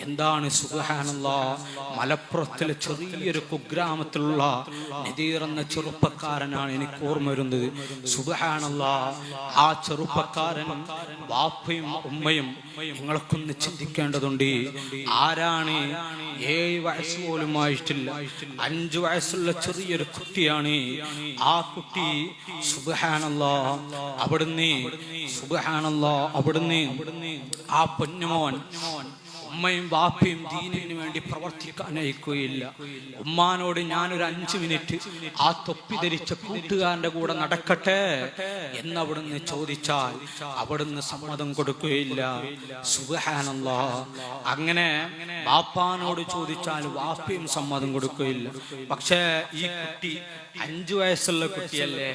എന്താണ് സുഖാനുള്ള മലപ്പുറത്തിലെ ചെറിയൊരു കുഗ്രാമത്തിലുള്ള നദീർ എന്ന ചെറുപ്പക്കാരനാണ് എനിക്ക് ഓർമ്മ വരുന്നത്. സുഖാനുള്ള ആ ചെറുപ്പക്കാരൻ വാപ്പയും ഉമ്മയും നിങ്ങൾക്കൊന്ന് ചിന്തിക്കേണ്ടതുണ്ട്. ആരാണ്? ഏഴ് വയസ്സ് പോലും ആയിട്ടില്ല. അഞ്ചു വയസ്സുള്ള ചെറിയൊരു കുട്ടിയാണ്. ആ കുട്ടി സുബഹാനല്ല അവിടുന്ന് സുബഹാനല്ല അവിടുന്ന് ആ പൊന്നുമോൻ ഉമ്മയും വാപ്പയും ദീനിന് വേണ്ടി പ്രവർത്തിക്കാൻ അയക്കുകയില്ല. ഉമ്മാനോട് ഞാനൊരു അഞ്ചു മിനിറ്റ് ആ തൊപ്പി ധരിച്ച കൂട്ടുകാരന്റെ കൂടെ നടക്കട്ടെ എന്നവിടുന്ന് ചോദിച്ചാൽ അവിടുന്ന് സമ്മതം കൊടുക്കുകയില്ല. സുബഹാനല്ല. അങ്ങനെ വാപ്പാനോട് ചോദിച്ചാൽ വാപ്പയും സമ്മതം കൊടുക്കുകയില്ല. പക്ഷേ ഈ കുട്ടി അഞ്ചു വയസ്സുള്ള കുട്ടിയല്ലേ?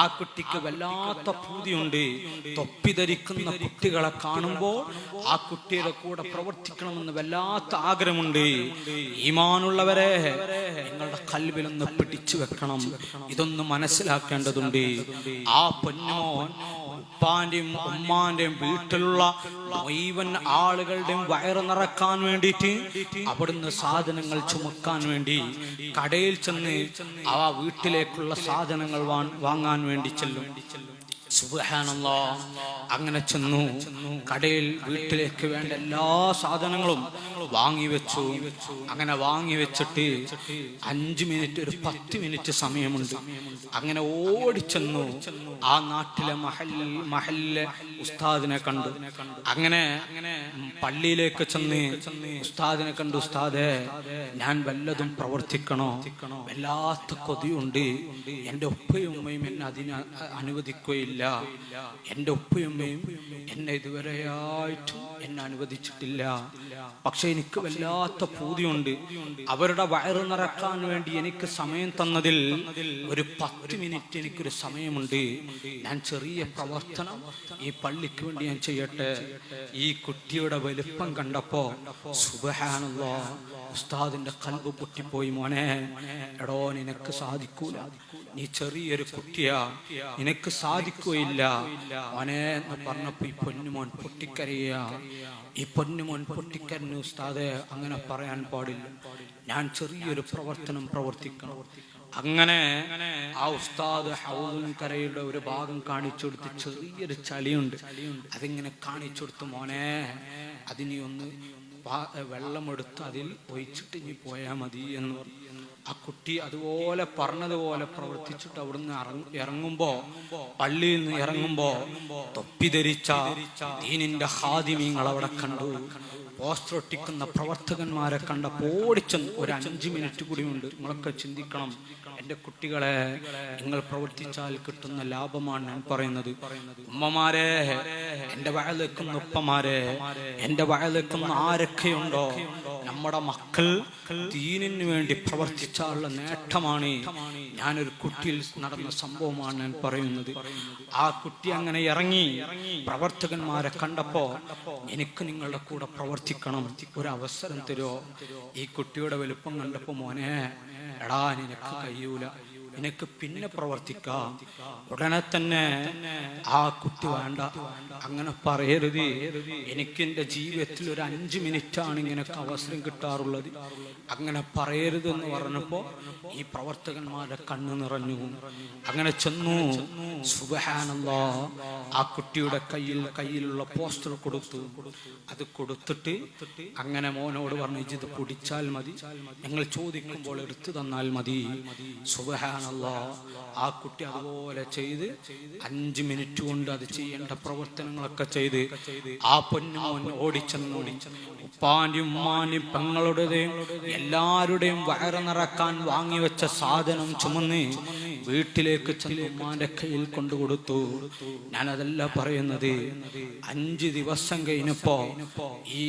ആ കുട്ടിക്ക് വല്ലാത്ത പൂതിയുണ്ട്. തൊപ്പി ധരിക്കുന്ന കുട്ടികളെ കാണുമ്പോൾ ആ കുട്ടിയുടെ കൂടെ പ്രവർത്തിക്കണമെന്ന് വല്ലാത്ത ആഗ്രഹമുണ്ട്. ഈമാനുള്ളവരെ നിങ്ങളുടെ കൽവിലൊന്ന് പിടിച്ചു വെക്കണം. ഇതൊന്ന് മനസ്സിലാക്കേണ്ടതുണ്ട്. ആ പൊന്നോ ഉപ്പാന്റെയും ഉമ്മാന്റെയും വീട്ടിലുള്ള മുഴുവൻ ആളുകളുടെയും വയറ് നിറക്കാൻ വേണ്ടിയിട്ട് അവിടുന്ന് സാധനങ്ങൾ ചുമക്കാൻ വേണ്ടി കടയിൽ ചെന്ന് ആ വീട്ടിലേക്കുള്ള സാധനങ്ങൾ വാങ്ങാൻ വേണ്ടി ചെല്ലും. സുബ്ഹാനല്ലാ. അങ്ങനെ ചെന്നു. കടയിൽ വീട്ടിലേക്ക് വേണ്ട എല്ലാ സാധനങ്ങളും വാങ്ങി വെച്ചു. അങ്ങനെ വാങ്ങി വെച്ചിട്ട് അഞ്ചു മിനിറ്റ് ഒരു പത്ത് മിനിറ്റ് സമയമുണ്ട്. അങ്ങനെ ഓടിച്ചെന്നു ആ നാട്ടിലെ മഹൽ മഹലിലെ ഉസ്താദിനെ കണ്ടു. അങ്ങനെ പള്ളിയിലേക്ക് ചെന്ന് ഉസ്താദിനെ കണ്ടു. ഉസ്താദെ ഞാൻ വല്ലതും പ്രവർത്തിക്കണോ? വല്ലാത്ത കൊതിയുണ്ട്. എന്റെ ഉപ്പയും ഉമ്മയും അതിന് അനുവദിക്കുകയില്ല. എന്റെ ഉപ്പയും ഉമ്മയും എന്നെ ഇതുവരെയായിട്ടും എന്നെ അനുവദിച്ചിട്ടില്ല. പക്ഷെ എനിക്ക് വല്ലാത്ത പൂതിയുണ്ട്. അവരുടെ വയറ് നിറക്കാൻ വേണ്ടി എനിക്ക് സമയം തന്നതിൽ ഒരു പത്ത് മിനിറ്റ് എനിക്കൊരു സമയമുണ്ട്. ഞാൻ ചെറിയ പ്രവർത്തനം ഈ പള്ളിക്ക് വേണ്ടി ഞാൻ ചെയ്യട്ടെ. ഈ കുട്ടിയുടെ വലിപ്പം കണ്ടപ്പോ സുബഹാനുള്ള ഉസ്താദിന്റെ കൽബ് പൊട്ടിപ്പോയി മോനെ. എടോ നിനക്ക് സാധിക്കൂല. നീ ചെറിയൊരു കുട്ടിയാ. നിനക്ക് സാധിക്കുകയില്ല. മോനെ എന്ന് പറഞ്ഞപ്പോ ഈ പൊന്നുമോൻ പൊട്ടിക്കരയ ഈ പൊന്നുമോൻ പൊട്ടിക്കരഞ്ഞു ഉസ്താദെ അങ്ങനെ പറയാൻ പാടില്ല. ഞാൻ ചെറിയൊരു പ്രവർത്തനം പ്രവർത്തിക്കണം. അങ്ങനെ ആ ഉസ്താദ് ഹൗദുൽ കരയുടെ ഒരു ഭാഗം കാണിച്ചു കൊടുത്ത് ചെറിയൊരു ചളിയുണ്ട്. അതിങ്ങനെ കാണിച്ചു കൊടുത്തു മോനെ അതിനി ഒന്ന് വെള്ളമെടുത്ത് അതിൽ ഒഴിച്ചിട്ട് ഇനി പോയാൽ മതി എന്ന് പറഞ്ഞു. ആ കുട്ടി അതുപോലെ പറഞ്ഞതുപോലെ പ്രവർത്തിച്ചിട്ട് അവിടുന്ന് ഇറങ്ങ- ഇറങ്ങുമ്പോ പള്ളിയിൽ നിന്ന് ഇറങ്ങുമ്പോ തൊപ്പി ധരിച്ച ദീനിന്റെ ഹാദിമീങ്ങൾ അവിടെ കണ്ടു. പോസ്റ്റർ ഒട്ടിക്കുന്ന പ്രവർത്തകന്മാരെ കണ്ട ഓടിച്ചെന്ന് ഒരു അഞ്ചു മിനിറ്റ് കൂടിയുണ്ട്. നിങ്ങളൊക്കെ ചിന്തിക്കണം. എന്റെ കുട്ടികളെ നിങ്ങൾ പ്രവർത്തിച്ചാൽ കിട്ടുന്ന ലാഭമാണ് ഞാൻ പറയുന്നത്. ഉമ്മമാരെ എന്റെ വയലേക്കുന്ന ഉപ്പമാരെ എന്റെ വയലേക്കുന്ന ആരൊക്കെയുണ്ടോ നമ്മുടെ മക്കൾ ദീനിന് വേണ്ടി പ്രവർത്തിച്ചാലുള്ള നേട്ടമാണ് ഞാനൊരു കുട്ടിയിൽ നടന്ന സംഭവമാണ് ഞാൻ പറയുന്നത്. ആ കുട്ടി അങ്ങനെ ഇറങ്ങി പ്രവർത്തകന്മാരെ കണ്ടപ്പോ എനിക്ക് നിങ്ങളുടെ കൂടെ പ്രവർത്തിക്കണം ഒരു അവസരം തരുമോ ഈ കുട്ടിയുടെ വലുപ്പം കണ്ടപ്പോ മോനെ എടാ നിനക്ക് കഴിയൂല നിനക്ക് പിന്നെ പ്രവർത്തിക്കാം. ഉടനെ തന്നെ ആ കുട്ടി വേണ്ട. അങ്ങനെ പറയരുത്. എനിക്ക് എന്റെ ജീവിതത്തിൽ ഒരു അഞ്ച് മിനിറ്റാണ് ഇങ്ങനൊക്കെ അവസരം കിട്ടാറുള്ളത്. അങ്ങനെ പറയരുത് എന്ന് പറഞ്ഞപ്പോ ഈ പ്രവർത്തകന്മാരെ കണ്ണു നിറഞ്ഞു. അങ്ങനെ ചെന്നു. സുബഹാനല്ലാ. ആ കുട്ടിയുടെ കയ്യിൽ കയ്യിലുള്ള പോസ്റ്റർ കൊടുത്തു. അത് കൊടുത്തിട്ട് അങ്ങനെ മോനോട് പറഞ്ഞു "ഇജ്ജ് ഇത് പൊടിച്ചാൽ മതി. ഞങ്ങൾ ചോദിക്കുമ്പോൾ എടുത്തു തന്നാൽ മതി. സുബഹാനല്ലാ. ആ കുട്ടി അതുപോലെ ചെയ്ത് അഞ്ച് മിനിറ്റ് കൊണ്ട് അത് ചെയ്യേണ്ട പ്രവർത്തനങ്ങളൊക്കെ ചെയ്ത് ആ പൊന്നുമോൻ ഓടിച്ചെന്ന്. ഉപ്പാന്റെയും ഉമ്മാന്റെയും പെങ്ങളുടെയും എല്ലാവരുടെയും വയറ് നിറക്കാൻ വാങ്ങിവെച്ച സാധനം ചുമന്ന് വീട്ടിലേക്ക് ചെന്ന് ഉമ്മാന്റെ കയ്യിൽ കൊണ്ടു കൊടുത്തു. ഞാൻ അതല്ല പറയുന്നത്. അഞ്ച് ദിവസം കഴിഞ്ഞപ്പോ ഈ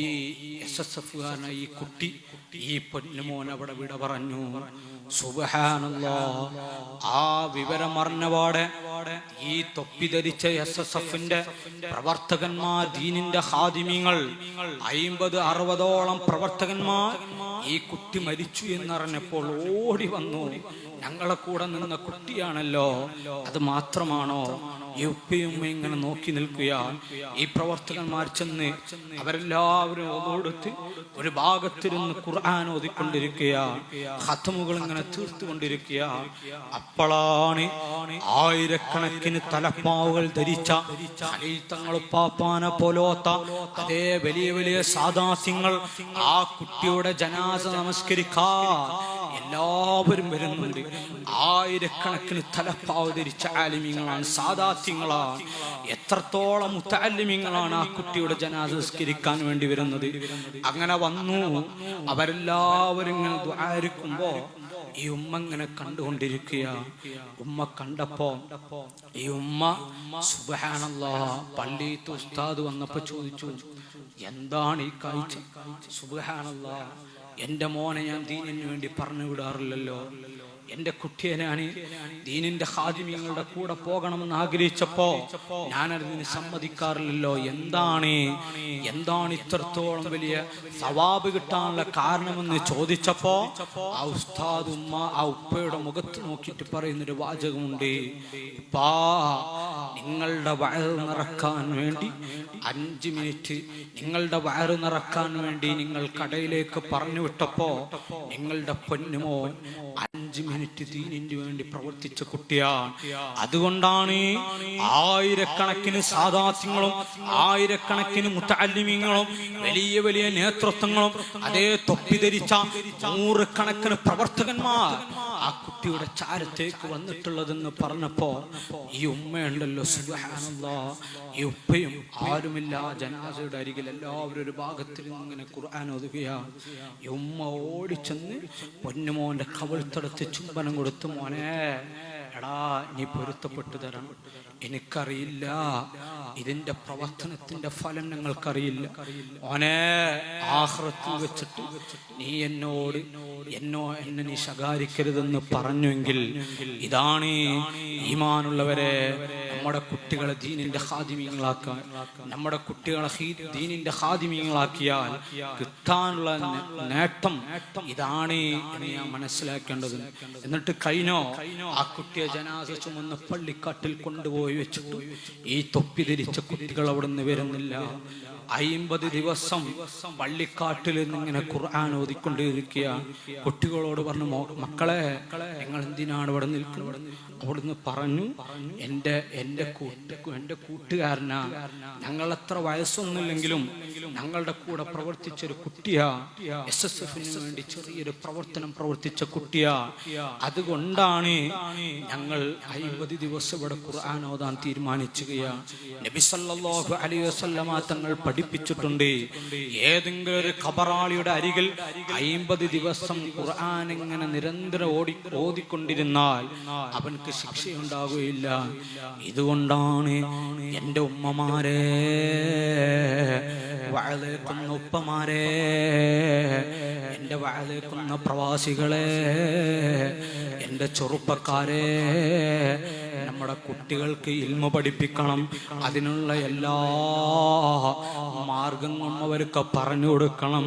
എസ് എസ് എഫ് ഈ കുട്ടി ഈ പൊന്നുമോൻ അവിടെ വിട പറഞ്ഞു. സുബഹാനല്ലാ. ആ വിവരം അറിഞ്ഞപാടെ ഈ തൊപ്പി ധരിച്ച എസ് എസ് എഫിന്റെ പ്രവർത്തകന്മാർ ദീനിന്റെ ഹാദിമ്യങ്ങൾ അയിമ്പത് അറുപതോളം പ്രവർത്തകന്മാർ ഈ കുട്ടി മരിച്ചു എന്നറിഞ്ഞപ്പോൾ ഓടി വന്നു. ഞങ്ങളെ കൂടെ നിന്ന കുട്ടിയാണല്ലോ. അത് മാത്രമാണോ? ഈ ഉപ്പയും ഇങ്ങനെ നോക്കി നിൽക്കുക. ഈ പ്രവർത്തകന്മാർ ചെന്ന് അവരെല്ലാവരും ഓടുത്ത് ഒരു ഭാഗത്തിരുന്ന് ഖുർആൻ ഓതിക്കൊണ്ടിരിക്കുക. ഹത്തമുകൾ ഇങ്ങനെ തീർത്തുകൊണ്ടിരിക്കുക. അപ്പോഴാണ് ആയിരക്കണക്കിന് തലപ്പാവുകൾ ധരിച്ച തങ്ങൾ പാപ്പാന പോലോത്ത അതേ വലിയ വലിയ സാദാസ്യങ്ങൾ ആ കുട്ടിയുടെ ജനാസ നമസ്കരിക്കാ എല്ലാവരും വരുന്നുണ്ട്. ആയിരക്കണക്കിന് തലപ്പാവതിരിച്ച ആലിമ്യങ്ങളാണ് സാദാത്യങ്ങളാണ് എത്രത്തോളം മുത്താലിമ്യങ്ങളാണ് ആ കുട്ടിയുടെ ജനാസ നമസ്കരിക്കാൻ വേണ്ടി വരുന്നത്. അങ്ങനെ വന്നു. അവരെല്ലാവരും ഇങ്ങനെ ദ്വാരിക്കുമ്പോ ഈ ഉമ്മ ഇങ്ങനെ കണ്ടുകൊണ്ടിരിക്കുക. ഉമ്മ കണ്ടപ്പോ ഈ ഉമ്മ സുബഹാനല്ലാ പള്ളിയത്ത് ഉസ്താദ് വന്നപ്പോ ചോദിച്ചു എന്താണ് ഈ കാഴ്ച? സുബഹാനല്ലാ എന്റെ മോനെ ഞാൻ ദീനിന് വേണ്ടി പറഞ്ഞു വിടാറില്ലല്ലോ എന്റെ കുട്ടിയനാണ്. ദീനിന്റെ ഹാദിമ്യങ്ങളുടെ കൂടെ പോകണമെന്ന് ആഗ്രഹിച്ചപ്പോ ഞാനതിന് സമ്മതിക്കാറില്ലല്ലോ. എന്താണ്? എന്താണ് ഇത്രത്തോളം വലിയ സവാബ് കിട്ടാനുള്ള കാരണമെന്ന് ചോദിച്ചപ്പോ ആ ഉസ്താദ് ഉമ്മ ആ ഉപ്പയുടെ മുഖത്ത് നോക്കിയിട്ട് പറയുന്നൊരു വാചകമുണ്ട്. പാ നിങ്ങളുടെ വയറ് നിറക്കാൻ വേണ്ടി അഞ്ച് മിനിറ്റ് നിങ്ങളുടെ വയറ് നിറക്കാൻ വേണ്ടി നിങ്ങൾ കടയിലേക്ക് പറഞ്ഞു വിട്ടപ്പോ നിങ്ങളുടെ പൊന്നുമോ അഞ്ച് മിനിറ്റ് ദീനിന് വേണ്ടി പ്രവർത്തിച്ച കുട്ടിയാണ്. അതുകൊണ്ടാണ് ആയിരക്കണക്കിന് സാദാസ്യങ്ങളും ആയിരക്കണക്കിന് മുത്താലിമ്യങ്ങളും വലിയ വലിയ നേതൃത്വങ്ങളും അതേ തൊപ്പി ധരിച്ച നൂറുകണക്കിന് പ്രവർത്തകന്മാർ. ആ കുട്ടിയുടെ ചാരത്തേക്ക് വന്നിട്ടുള്ളതെന്ന് പറഞ്ഞപ്പോ ഈ ഉമ്മയുണ്ടല്ലോ സുബഹാനല്ലാ. ഈ ഉപ്പയും ആരുമില്ല ജനാസയുടെ അരികിൽ എല്ലാവരും ഒരു ഭാഗത്തിൽ ഇങ്ങനെ ഖുർആൻ ഒതുകയാ ഈ ഉമ്മ ഓടിച്ചെന്ന് പൊന്നുമോന്റെ കവിൾത്തടത്ത് ചുംബനം കൊടുത്തു മോനെ എടാ നീ പൊരുത്തപ്പെട്ടു തരണം. എനിക്കറിയില്ല. ഇതിന്റെ പ്രവർത്തനത്തിന്റെ ഫലം ഞങ്ങൾക്കറിയില്ല. ഓനെ ആഹ്റത്തിൽ വെച്ചിട്ട് നീ എന്നോട് എന്നോ എന്നെ നീ ശകാരിക്കരുതെന്ന് പറഞ്ഞുവെങ്കിൽ ഇതാണ് ഈമാനുള്ളവരെ നമ്മുടെ കുട്ടികളെ ദീനിന്റെ ഹാദിമീങ്ങളാക്കാൻ നമ്മുടെ കുട്ടികളെ ദീനിന്റെ ഹാദിമീങ്ങളാക്കിയാൽ കിട്ടാനുള്ള നേട്ടം ഇതാണ് ഞാൻ മനസ്സിലാക്കേണ്ടത്. എന്നിട്ട് കഴിഞ്ഞോ ആ കുട്ടിയെ ജനാസ ചുമന്ന് പള്ളിക്കാട്ടിൽ കൊണ്ടുപോയി വെച്ചിട്ടു ഈ തൊപ്പി ധരിച്ച കുട്ടികൾ അവിടെ നിന്ന് വരുന്നില്ല. അയിമ്പത് ദിവസം പള്ളിക്കാട്ടിൽ ഇങ്ങനെ ഖുർആൻ ഓതിക്കൊണ്ടിരിക്കുക. കുട്ടികളോട് പറഞ്ഞു മക്കളെ ഞങ്ങൾ എന്തിനാണ് ഇവിടെ നിൽക്കുന്നത്? അവിടുന്ന് പറഞ്ഞു എന്റെ എന്റെ എന്റെ കൂട്ടുകാരനാ. ഞങ്ങൾ അത്ര വയസ്സൊന്നുമില്ലെങ്കിലും ഞങ്ങളുടെ കൂടെ പ്രവർത്തിച്ചൊരു കുട്ടിയാ. എസ് എസ് എഫിന് വേണ്ടി ചെറിയൊരു പ്രവർത്തനം പ്രവർത്തിച്ച കുട്ടിയാ. അതുകൊണ്ടാണ് ഞങ്ങൾ അയിമ്പത് ദിവസം ഇവിടെ ഖുർആൻ ഓതാൻ തീരുമാനിച്ചുകയാ. നബി സല്ലല്ലാഹു അലൈഹി വസല്ലമ തങ്ങൾ പഠിപ്പിച്ചിട്ടുണ്ട്. ഏതെങ്കിലും ഒരു ഖബറാളിയുടെ അരികിൽ അയിമ്പത് ദിവസം ഖുർആൻ ഇങ്ങനെ നിരന്തരം ഓടി ഓതിക്കൊണ്ടിരുന്നാൽ അവൻക്ക് ശിക്ഷയുണ്ടാകുകയില്ല ഇതുകൊണ്ടാണ് എന്റെ ഉമ്മമാരെ വഴലേക്കുന്ന ഉപ്പമാരെ എന്റെ വഴലേക്കുന്ന പ്രവാസികളെ എന്റെ ചെറുപ്പക്കാരെ നമ്മുടെ കുട്ടികൾക്ക് ഇൽമ പഠിപ്പിക്കണം. അതിനുള്ള എല്ലാ മാർഗങ്ങളും അവർക്ക് പറഞ്ഞു കൊടുക്കണം.